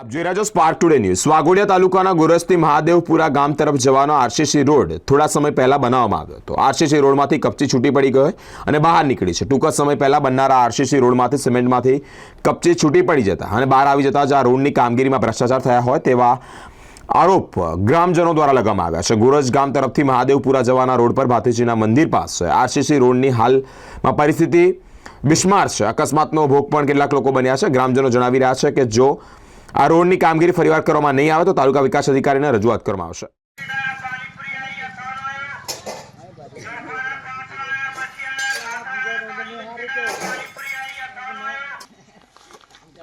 આપ જોઈ રહ્યા છો સ્પાર્ક ટુડે ન્યૂઝ વાઘોડિયા તાલુકાના ગોરસથી મહાદેવપુરા ગામ તરફ જવાનો આરસીસી રોડ થોડા સમય પહેલા બનાવવામાં આવ્યો હતો. આરસીસી રોડમાંથી કપચી છૂટી પડી ગઈ અને બહાર નીકળી છે. ટૂંક સમય પહેલા બનનારા આરસીસી રોડમાંથી સિમેન્ટમાંથી કપચી છૂટી પડી જતા અને બહાર આવી જતા જ આ રોડની કામગીરીમાં ભ્રષ્ટાચાર થયા હોય તેવા આરોપ ગ્રામજનો દ્વારા લગાવવામાં આવ્યા છે. ગોરજ ગામ તરફથી મહાદેવપુરા જવાના રોડ પર ભાતીજીના મંદિર પાસે આરસીસી રોડની હાલમાં પરિસ્થિતિ બિસ્માર છે. અકસ્માતનો ભોગ પણ કેટલાક લોકો બન્યા છે. ગ્રામજનો જણાવી રહ્યા છે કે જો આ રોડની કામગીરી ફરીવાર કરવામાં નહીં આવે તો તાલુકા વિકાસ અધિકારીને રજૂઆત કરવામાં આવશે.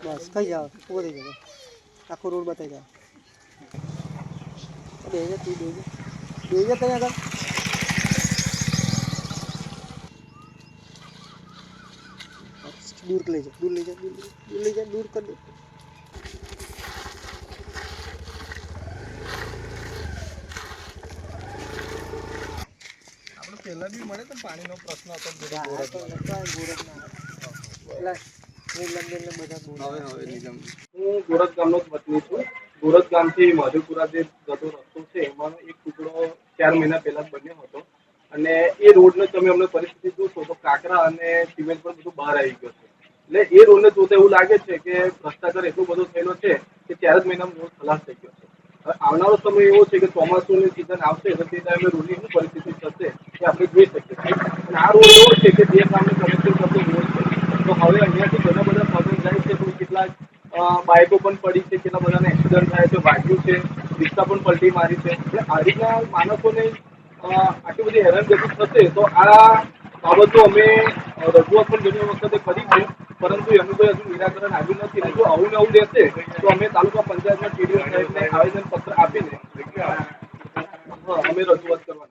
બસ થઈ જાવ ઊભો આખો રોડ બતાવી જાવ બે દૂર લઈ જા દૂર લઈ જા દૂર લઈ જા, દૂર લઈ જા દૂર કર દે. હા, તો મને તો પાણીનો પ્રશ્ન હતો. હું ગોરખ ગામનો જ વતની છું. ગોરખ ગામથી મધુપુરા જે જતો રસ્તો છે એમાં એક ટુકડો ચાર મહિના પહેલા બન્યો હતો. અને એ રોડને તમે અમને પરિસ્થિતિ જોશો તો કાંકરા અને સિમેન્ટ પણ બધું બહાર આવી ગયું છે. એટલે એ રોડને જોતા એવું લાગે છે કે ભ્રષ્ટાચાર એટલો બધો થયેલો છે કે ચાર જ મહિનામાં રોડ ખલાસ થઈ ગયો છે. આવનારો સમય એવો છે કે ચોમાસુની સિઝન આવશે તો તે ટાઈમે રોડની શું પરિસ્થિતિ થશે? એ આપણે જોઈ શકીએ. છીએ આ રોડ એવો છે કે બે ગામને કનેક્શન કરતો રોડ છે. તો હવે અહીંયાથી ઘણા બધા સાધન જાય છે. તો કેટલાક બાઇકો પણ પડી છે કેટલા બધાને એક્સિડન્ટ થાય છે, વાગ્યું છે, રિક્ષા પણ પલટી મારી છે. એટલે આ રીતના માણસોને આટલી બધી હેરાનગતિ થશે તો આ બાબતો અમે રજૂઆત પણ ઘણી વખતે કરી છે. પરંતુ એનું કોઈ હજુ નિરાકરણ આવ્યું નથી. અને જો આવું ને આવું રહેશે તો અમે તાલુકા પંચાયતના ટીડીઓ સાહેબને આવેદન પત્ર આપીને અમે રજૂઆત કરવાના.